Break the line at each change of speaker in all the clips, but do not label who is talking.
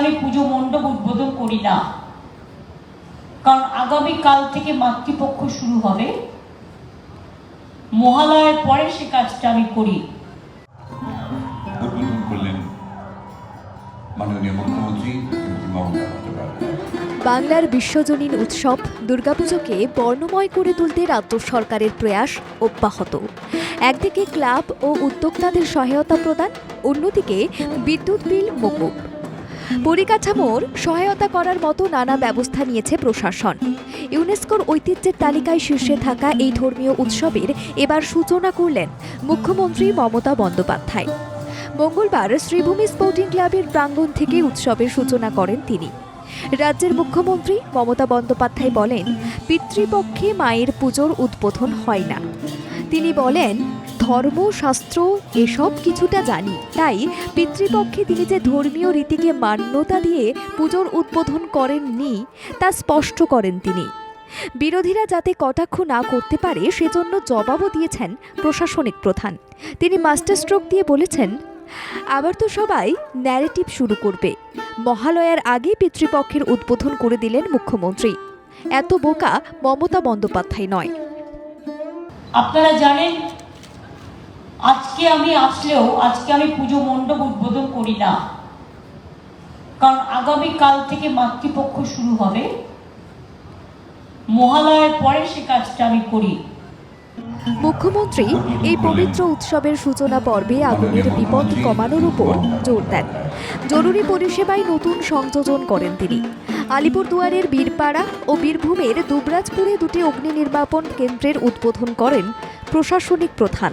আমি পুজো মণ্ডপ উদ্বোধন করি না। কারণ আগামী কাল থেকে মাতৃপক্ষ শুরু হবে। মহালয়ার পরে সে কাজটা আমি করি।
উদ্বোধন করলেন মাননীয় মুখ্যমন্ত্রী শ্রীমতী মমতা বন্দ্যোপাধ্যায়।
বাংলার বিশ্বজনীন উৎসব দুর্গাপুজোকে বর্ণময় করে তুলতে রাজ্য সরকারের প্রয়াস অব্যাহত। একদিকে ক্লাব ও উদ্যোক্তাদের সহায়তা প্রদান অন্যদিকে বিদ্যুৎ বিল মকুব। পরিকাঠামোর সহায়তা করার মতো নানা ব্যবস্থা নিয়েছে প্রশাসন। ইউনেস্কোর ঐতিহ্যের তালিকায় শীর্ষে থাকা এই ধর্মীয় উৎসবের এবার সূচনা করলেন মুখ্যমন্ত্রী মমতা বন্দ্যোপাধ্যায়। মঙ্গলবার শ্রীভূমি স্পোর্টিং ক্লাবের প্রাঙ্গণ থেকে উৎসবের সূচনা করেন তিনি। রাজ্যের মুখ্যমন্ত্রী মমতা বন্দ্যোপাধ্যায় বলেন, পিতৃপক্ষে মায়ের পুজোর উদ্বোধন হয় না। তিনি বলেন ধর্ম, শাস্ত্র, এসব কিছুটা জানি। তাই পিতৃপক্ষে তিনি যে ধর্মীয় রীতিকে মান্যতা দিয়ে পুজোর উদ্বোধন করেননি, তা স্পষ্ট করেন তিনি। বিরোধীরা যাতে কটাক্ষ না করতে পারে, সেজন্য জবাবও দিয়েছেন প্রশাসনিক প্রধান। তিনি মাস্টার স্ট্রোক দিয়ে বলেছেন, আবার তো সবাই ন্যারেটিভ শুরু করবে। মহালয়ার আগে পিতৃপক্ষের উদ্বোধন করে দিলেন মুখ্যমন্ত্রী। এত বোকা মমতা বন্দ্যোপাধ্যায় নয়।
আপনারা জানেন আজকে আমি আসলেও, আজকে আমি পুজো মণ্ডপ উদ্বোধন করি না। কারণ আগামী কাল থেকে মাতৃপক্ষ শুরু হবে। মহালয়ার পরে সে কাজটা আমি করি।
মুখ্যমন্ত্রী এই পবিত্র উৎসবের সূচনা পর্বে আগুনের বিপদ কমানোর উপর জোর দেন। জরুরি পরিষেবায় নতুন সংযোজন করেন তিনি। আলিপুরদুয়ারের বীরপাড়া ও বীরভূমের দুবরাজপুরে দুটি অগ্নি নির্বাপন কেন্দ্রের উদ্বোধন করেন প্রশাসনিক প্রধান।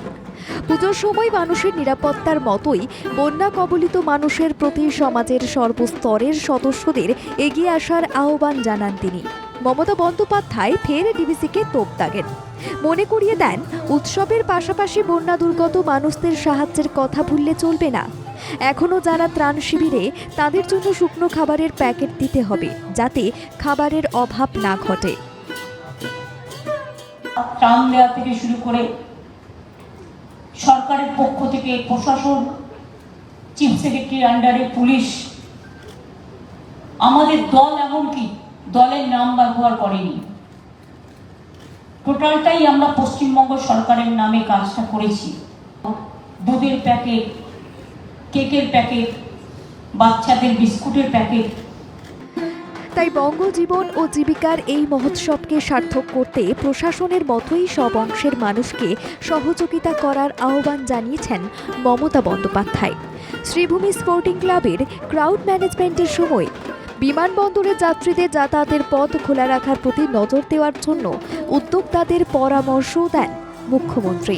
পুজোর সময় মানুষের নিরাপত্তার মতোই বন্যা কবলিত মানুষের প্রতি সমাজের সর্বস্তরের সদস্যদের এগিয়ে আসার আহ্বান জানান তিনি। মমতা বন্দ্যোপাধ্যায় ফের ডিবিসিকে তোপ দাগেন। মনে করিয়ে দেন, উৎসবের পাশাপাশি বন্যা দুর্গত মানুষদের সাহায্যের কথা ভুললে চলবে না। এখনও যারা ত্রাণ শিবিরে, তাদের জন্য শুকনো খাবারের প্যাকেট দিতে হবে, যাতে খাবারের অভাব না ঘটে।
ত্রাণ দেওয়া থেকে শুরু করে সরকারের পক্ষ থেকে প্রশাসন চিফ সেক্রেটারির আন্ডারে পুলিশ, আমাদের দল এমনকি দলের নাম ব্যবহার করেনি। টোটালটাই আমরা পশ্চিমবঙ্গ সরকারের নামে কাজটা করেছি। দুধের প্যাকেট, কেকের প্যাকেট, বাচ্চাদের বিস্কুটের প্যাকেট
তাই বঙ্গজীবন ও জীবিকার এই মহোৎসবকে সার্থক করতে প্রশাসনের মতোই সব অংশের মানুষকে সহযোগিতা করার আহ্বান জানিয়েছেন মমতা বন্দ্যোপাধ্যায়। শ্রীভূমি স্পোর্টিং ক্লাবের ক্রাউড ম্যানেজমেন্টের সময় বিমানবন্দরে যাত্রীদের যাতায়াতের পথ খোলা রাখার প্রতি নজর দেওয়ার জন্য উদ্যোক্তাদের পরামর্শও দেন মুখ্যমন্ত্রী।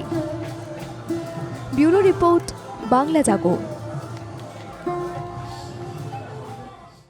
Bureau report, Bangla Jago.